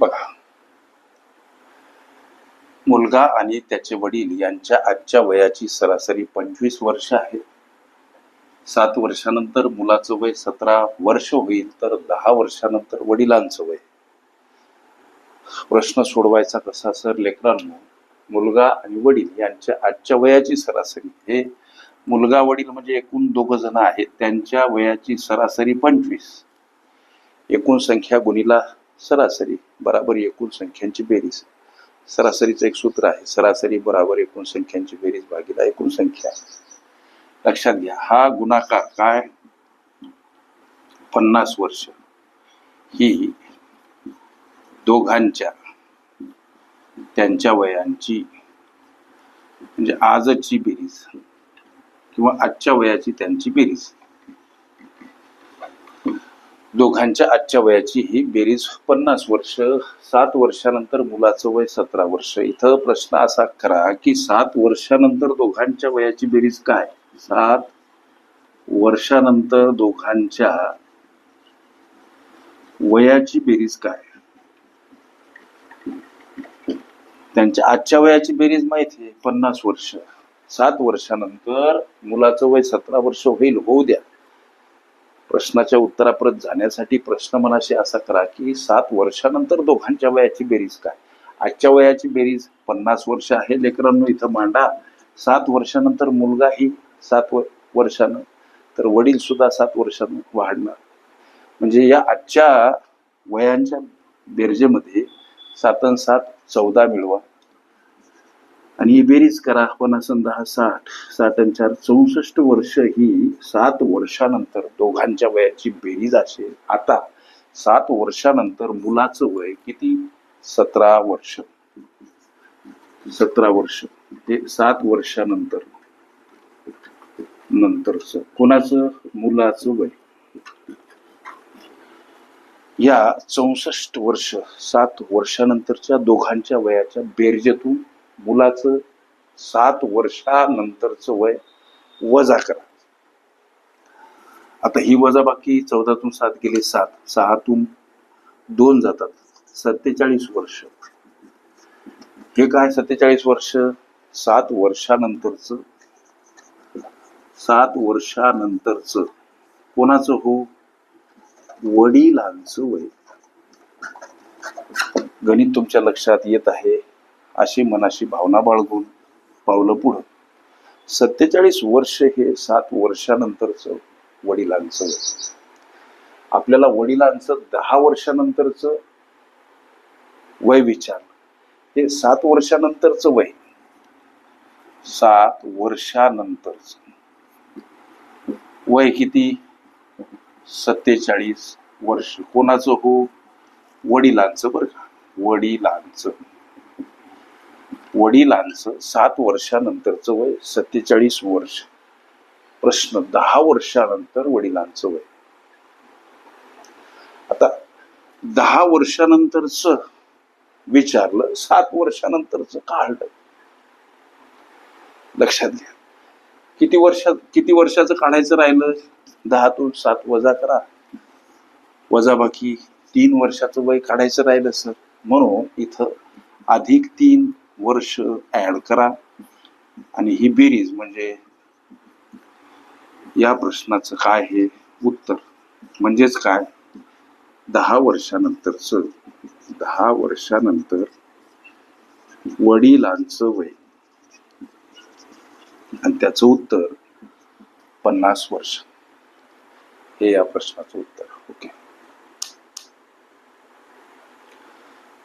बघा. मुलगा आणि त्याचे वडील यांच्या आजच्या वयाची सरासरी पंचवीस वर्ष आहे सात वर्षानंतर मुलाचं वय सतरा वर्ष होईल तर दहा वर्षानंतर वडिलांचं वय. प्रश्न सोडवायचा कसा सर? लेकरांनो मुलगा आणि वडील यांच्या आजच्या वयाची सरासरी. हे मुलगा वडील म्हणजे एकूण दोघ जण आहेत. त्यांच्या वयाची सरासरी पंचवीस. एकूण संख्या गुणीला सरासरी बराबर एकूण संख्यांची बेरीज. सरासरीचं एक सूत्र आहे सरासरी बराबर एकूण संख्यांची बेरीज भागीला एकूण संख्या लक्षात घ्या हा गुणाकार काय? पन्नास वर्ष. ही दोघांच्या त्यांच्या वयांची म्हणजे आजची बेरीज किंवा आजच्या वयाची त्यांची बेरीज. दोघांच्या आजच्या वयाची ही बेरीज पन्नास वर्ष सात वर्षानंतर मुलाचं वय सतरा वर्ष. इथं प्रश्न असा करा की सात वर्षानंतर दोघांच्या वयाची बेरीज काय? सात वर्षानंतर दोघांच्या वयाची बेरीज काय? त्यांच्या आजच्या वयाची बेरीज माहिती आहे पन्नास वर्ष. सात वर्षानंतर मुलाचं वय सतरा वर्ष होईल होऊ द्या. प्रश्नाच्या उत्तरापर्यंत जाण्यासाठी प्रश्न मनाशी असा करा की सात वर्षानंतर दोघांच्या वयाची बेरीज काय? आजच्या वयाची बेरीज पन्नास वर्ष आहे. लेकरांनो इथं मांडा. सात वर्षानंतर मुलगाही सात व- वर्षानं तर वडील सुद्धा सात वर्षानं वाढणार. म्हणजे या आजच्या वयांच्या बेरजेमध्ये सातन सात चौदा मिळवा. आणि ही बेरीज करा. पन्नास अन् दहा साठ. साठ आणि चार चौसष्ट वर्ष ही सात वर्षानंतर दोघांच्या वयाची बेरीज असेल. आता सात वर्षानंतर मुलाचं वय किती? सतरा वर्ष. सतरा वर्ष. हे सात वर्षानंतर. नंतरच. कोणाचं? मुलाचं वय. या चौसष्ट वर्ष सात वर्षानंतरच्या दोघांच्या वयाच्या बेरजेतून मुलाचं सात वर्षानंतरचं वय वजा करा. आता ही वजाबाकी चौदातून सात गेले सात सहातून दोन जातात. सत्तेचाळीस वर्ष. हे काय सत्तेचाळीस वर्ष? सात वर्षानंतरच. सात वर्षानंतरच. कोणाचं हो? वडिलांचं वय. गणित तुमच्या लक्षात येत आहे. अशी मनाशी भावना बाळगून पावलं पुढं. सत्तेचाळीस वर्ष हे सात वर्षानंतरच वडिलांचं आपल्याला वडिलांचं दहा वर्षानंतरच वय विचार हे सात वर्षानंतरच वय. सात वर्षानंतरच. वय किती? सत्तेचाळीस वर्ष. कोणाचं हो? वडिलांचं बरं का. वडिलांचं. वडिलांचं सात वर्षानंतरचं वय सत्तेचाळीस वर्ष. प्रश्न दहा वर्षानंतर वडिलांचं वय. आता दहा वर्षानंतरच विचारलं सात वर्षानंतरच काढलं. लक्षात घ्या. किती वर्षात किती वर्षाचं काढायचं राहिलं? दहातून सात वजा करा. वजा बाकी तीन वर्षाचं वय काढायचं राहिलं सर. म्हणून इथं अधिक तीन वर्ष ऍड करा. आणि ही बेरीज म्हणजे या प्रश्नाचं काय हे उत्तर. म्हणजेच काय? दहा वर्षानंतरच दहा वर्षानंतर वडिलांचं वय. आणि त्याचं उत्तर पन्नास वर्ष. हे या प्रश्नाचं उत्तर. ओके